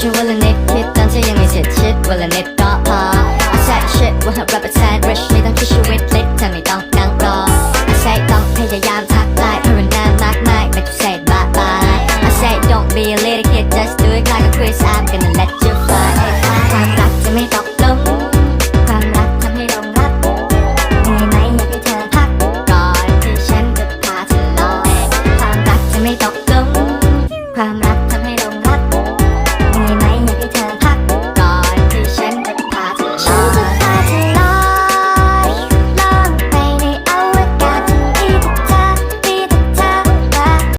ฉันวันละนิดคิดตอนเธอยังไม่เสร็จชิดวันละนิดก็พอ I say shit ว่าหา rap I say rich ไม่ต้องคิดชีวิตเล็กเธอไม่ต้องนั่งรอ I say ต้องพยายามทักไลน์ภาวนามากมายไม่ต้อง say bye bye I say don't be a little kid